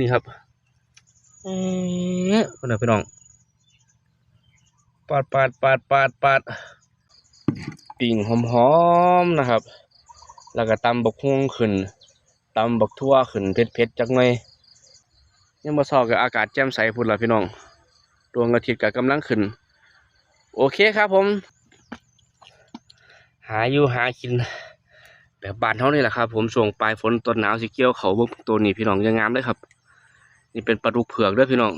นี่ครับเอ๊ะคนน่ะพี่น้อง ปาดปาดปาดปาดปาดปิ่งหอมๆนะครับ แล้วก็ตำบักฮวงขึ้นตำบักทั่วขึ้นเผ็ดๆจักหน่อยยังมาสอกับอากาศแจ่มใสพุ่นละพี่น้อง ดวงอาทิตย์ก็กำลังขึ้น โอเคครับผม หาอยู่หากิน แบบบ้านเท่านี้แหละครับ ผมช่วงปลายฝนต้นหนาวสิเกี่ยวเขาเบิ่งตัวนี้พี่น้องยังงามเลยครับ นี่เป็นปลาดุกเผือกด้วยพี่น้อง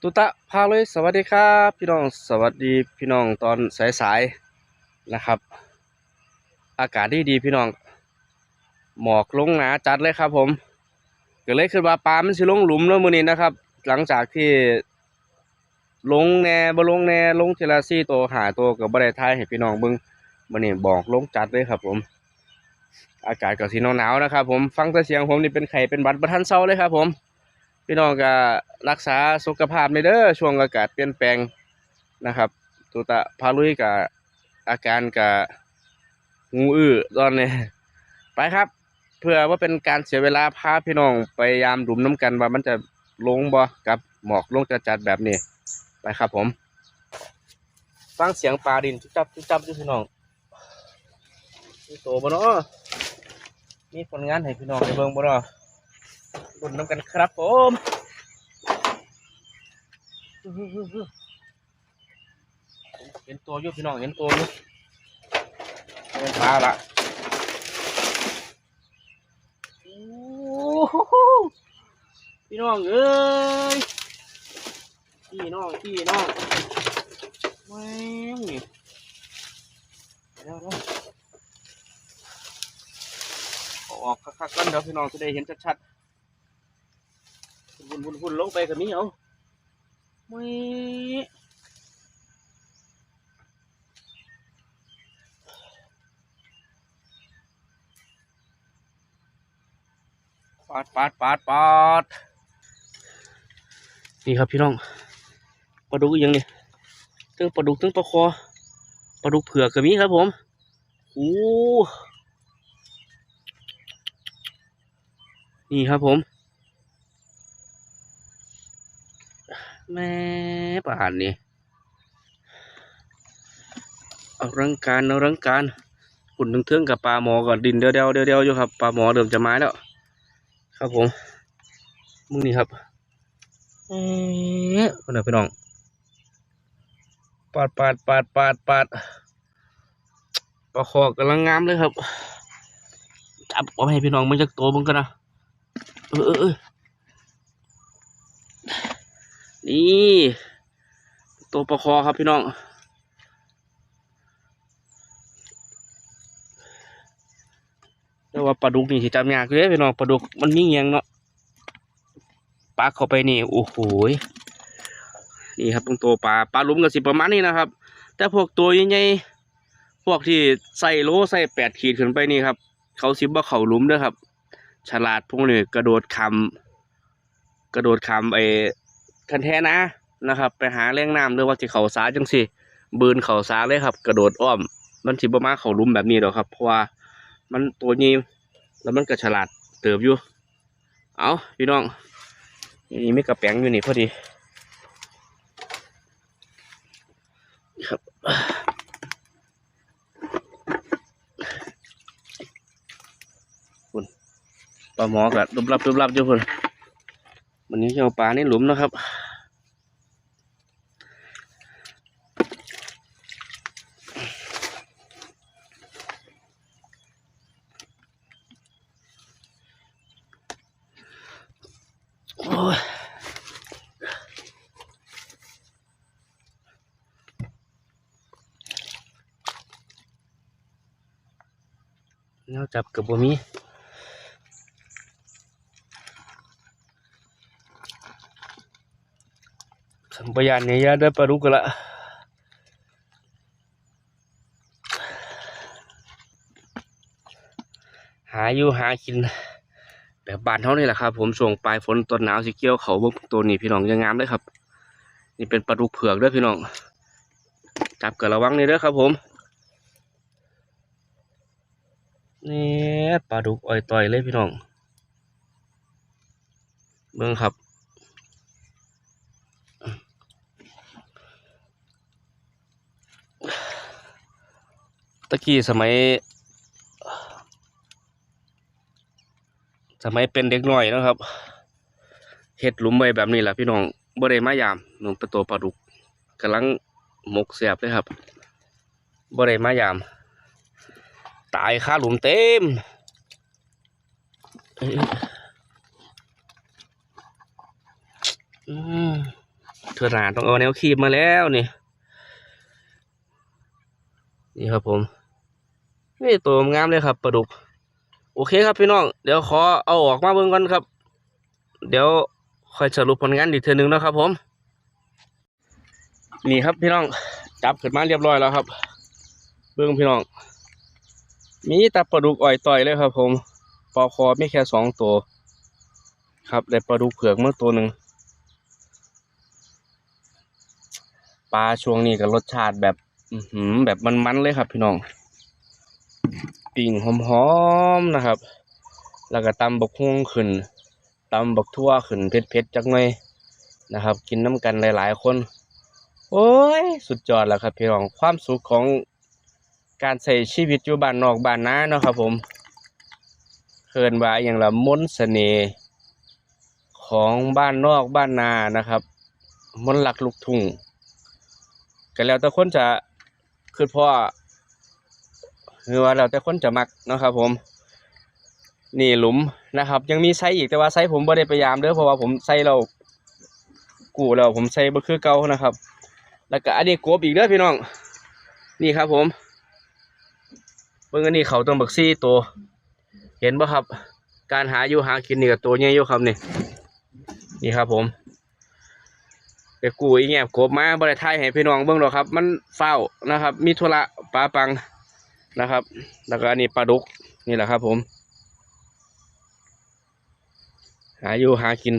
ตุตะพาเลยสวัสดีครับ พี่น้องสวัสดีพี่น้องตอนสายๆนะครับ อากาศดีดีพี่น้อง หมอกลงหนาจัดเลยครับผมก็เลยคิดว่าปลามันสิลงหลุมแล้วมือนี้นะครับ หลังจากที่ลงแน่บ่ลงแน่ลงเทีละ4ตัวหาตัวก็บ่ได้ทายให้พี่น้องเบิ่งมื้อนี้บอกลงจัดเลยครับผม อากาศก็สิหนาวๆนะครับ ผมฟังแต่เสียงผมนี่เป็นไข้เป็นหวัดบ่ทันเซาเลยครับ ผม พี่น้องก็รักษาสุขภาพในเด้อช่วงอากาศเปลี่ยนแปลงนะครับตุตะพาลุยกับอาการกับงูอื้อตอนนี้ไปครับ เพื่อว่าเป็นการเสียเวลาพาพี่น้องไปยามดุมน้ำกันว่ามันจะลงบ่กับหมอกลงจัดๆแบบนี้ไปครับผม ฟังเสียงปลาดินจุ๊บจับจุ๊บจับพี่น้องโตบ่เนาะ มีผลงานให้พี่น้องได้เบิ่งบ่เนาะบุญน้ำกันครับผมเห็นตัวอยู่พี่น้องเห็นตัวอยู่เป็นปลาละพี่น้องเอ้ยพี่น้องพี่น้องแม่งนี่เดี๋ยวเดี๋ยวเออกคักๆกันเดี๋ยวพี่น้องจะได้เห็นชัดๆหุ่นหุ่นหุ่นลงไปกับมีเอาไม่ปาดปาดปาดปาดนี่ครับพี่น้องปลาดุกยังนี่ตึ้งปลาดุกตึ้งปลาคอปลาดุกเผือกกับมีครับผมโอ้ นี่ครับผม แม่ป่านนี่เอารังการเอารังการขุนถึงเทื่องกับปลาหมอกับดินเดียวเดียวเดียวเดียวอยู่ครับปลาหมอเริ่มจะไม้แล้ว ครับผมมึงนี่ครับเอ๊ะคนไหนพี่น้องปาดปาดปาดปาดปาดปลาคอกำลังงามเลยครับจับเอาให้พี่น้องมันจะโตมันกันนะ เออเออนี่ตัวประคอครับพี่น้อง แต่ว่าปลาดุกนี่สิจำยากเลยพี่น้องปลาดุกมันมีเงียงเนาะปลาเข้าไปนี่โอ้โหนี่ครับตรงตัวปลาปลาลุมก็สิประมาณนี้นะครับ แต่พวกตัวใหญ่ๆพวกที่ใส่โลใส่แปดขีดขึ้นไปนี่ครับ เขาซิบว่าเขาลุมด้อครับ ฉลาดพวกนี้กระโดดคำกระโดดคำไอ้คันแท้นะนะครับ ไปหาแรงน้ำหรือว่าสิเขาสาจังสิบืนเขาสาเลยครับ กระโดดอ้อม มันสิบมาเขาลุมแบบนี้หรอกครับ เพราะว่ามันตัวนี้แล้วมันก็ฉลาดเติบอยู่ เอาพี่น้องนี่ไมีกระแปงอยู่นี่พอดีครับคุณ ปลาหมอกับรุบรับรุบรับอยู่คุณวันนี้จะเอาปลาในหลุมนะครับโอ้วจับกับบ่มี สัมปยานเนี่ยยาได้ปลาดุกละหาอยู่หากินแบบบานเท่านี้แหละครับ ผมช่งปลายฝนต้นหนาวสิเกี่ยวเขาเบิ่งตัวนี้พี่น้องยังงามเลยครับ นี่เป็นปลาดุกเผือกเด้อพี่น้อง จับเกับระวังนี่เด้อครับ ผมนี่ปลาดุกอ่อยต่อยเลยพี่น้องเบิ่งครับะกี้สมัย สมัยเป็นเด็กน้อยนะครับเฮ็ดหลุมไว้แบบนี้แหละพี่น้องบ่ได้มายามหนุ่มเประตูปลาดุกกำลังหมกเสียบเลยครับบ่ได้มายาม ตายคาหลุมเต็มเอ้ยอืมเธอหนาต้องเอาแนวคีบมาแล้วนี่ นี่ครับผม นี่ตัวงามเลยครับปลาดุก โอเคครับพี่น้อง เดี๋ยวขอเอาออกมาเบิ่งก่อนครับ เดี๋ยวค่อยสรุปผลงานอีกเทื่อหนึงนะครับผม นี่ครับพี่น้องจับขึ้นมาเรียบร้อยแล้วครับ เบิ่งพี่น้อง มีแต่ปลาดุกอ่อยต่อยเลยครับ ผมปลาคอไม่แค่สองตัว ครับได้ปลาดุกเผือกเมื่อตัวหนึ่งปลาช่วงนี้ก็รสชาติแบบ อืแบบมันๆเลยครับพี่น้อง ปิ่งหอมๆนะครับ แล้วก็ตำบักฮวงขึ้นตำบักทั่วขึ้นเผ็ดๆจักหน่อยนะครับ กินน้ำกันหลายๆคน โอ้ย สุดยอดแล้วครับพี่น้องความสุขของการใช้ชีวิตอยู่บ้านนอกบ้านนาเนาะครับผมเคินว่าอย่างละมนต์เสน่ห์ของบ้านนอกบ้านนานะครับ มนต์หลักลูกทุ่งก็แล้วแต่คนจะคือพ่อ คือว่าแล้วแต่คนจะมักนะครับผม นี่หลุมนะครับ ยังมีไซส์อีกแต่ว่าไซส์ผมบ่ได้พยายามเด้อเพราะว่าผมใส่เรากูแล้วผมใส่บ่คือเก่านะครับ แล้วก็อันนี้กบอีกเด้อพี่น้อง นี่ครับผมเบิ่งอันนี้เขาต้องบักซี่ตัว เห็นป่ครับ การหาอยู่หากินนี่กับตัวใหญ่อยู่ครับนี่ นี่ครับผมไปกูอีแงบกบมาบริไทยให้พี่น้องเบิ่งหรอกครับ มันเฝ้านะครับ มีธุระปลาปัง นะครับ แล้วก็อันนี้ปลาดุกนี่แหละครับ ผม หาอยู่หากิน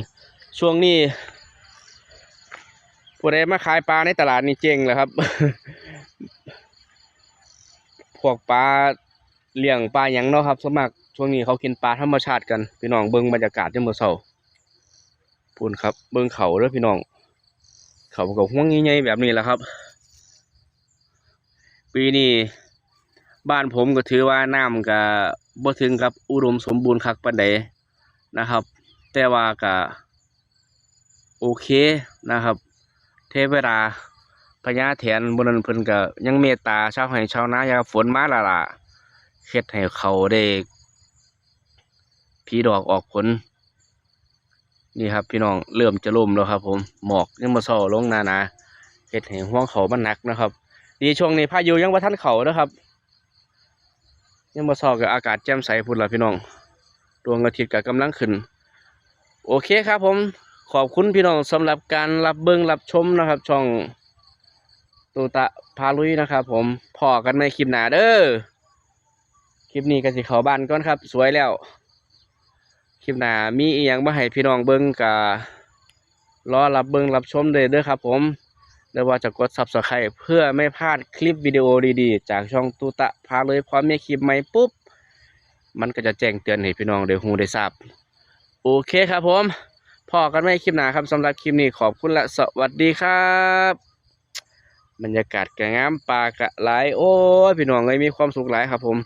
ช่วงนี้ผู้ใดมาขายปลาในตลาดนี่เจ๊งแหละครับ พวกปลาเลี้ยงปลาหยังเนาะครับสวนมัครช่วงนี้เขากินปลาธรรมชาติกัน พี่น้องเบิ่งบรรยากาศยามมื้อเช้าพูนครับ เบิ่งเขาเด้อพี่น้อง เขากับห่วงใหญ่ๆแบบนี้แหละครับ ปีนี้ บ้านผมก็ถือว่าน้ำก็บ่ถึงกับอุดมสมบูรณ์คักปานใดนะครับ แต่ว่าก็โอเคนะครับ เทวดาพญาแถนบนนั้นเพิ่นก็ยังเมตตาชาวไร่ชาวนาอย่าฝนมาละล่ะเฮ็ดให้เขาได้ผีดอกออกผล นี่ครับ พี่น้องเริ่มจะล่มแล้วครับ ผมหมอกยังมาเศร้าลงนานาเฮ็ดให้ห่วงเขามันหนักนะครับดีช่วงนี้พายุยังบ่ทันเขานะครับ ยังมาเศร้ากับอากาศแจ่มใสพุ่นละพี่น้อง ดวงอาทิตย์ก็กำลังขึ้น โอเคครับผม ขอบคุณพี่น้องสำหรับการรับเบิ่งรับชมนะครับ ช่องตูตะพาลุยนะครับ ผมพอกันในคลิปหนาเด้อ คลิปนี้ก็สิเขาบ้านก่อนครับ สวยแล้ว คลิปหนามีอีหยังมาให้พี่น้องเบิ่งกะรอรับเบิ่งรับชมเลยเด้อครับ ผม หรือว่าจะกด Subscribe เพื่อไม่พลาดคลิปวิดีโอดีๆ จากช่องตูตะพาเลยพร้อมมีคลิปใหม่ปุ๊บ มันก็จะแจ้งเตือนให้พี่น้องได้ฮู้ได้ทราบ โอเคครับผมพอกันไม่คลิปหนาครับสำหรับคลิปนี้ขอบคุณและสวัสดีครับ บรรยากาศกะงามปลากระหลโอ้ยพี่น้องเลยมีความสุขหลายครับผม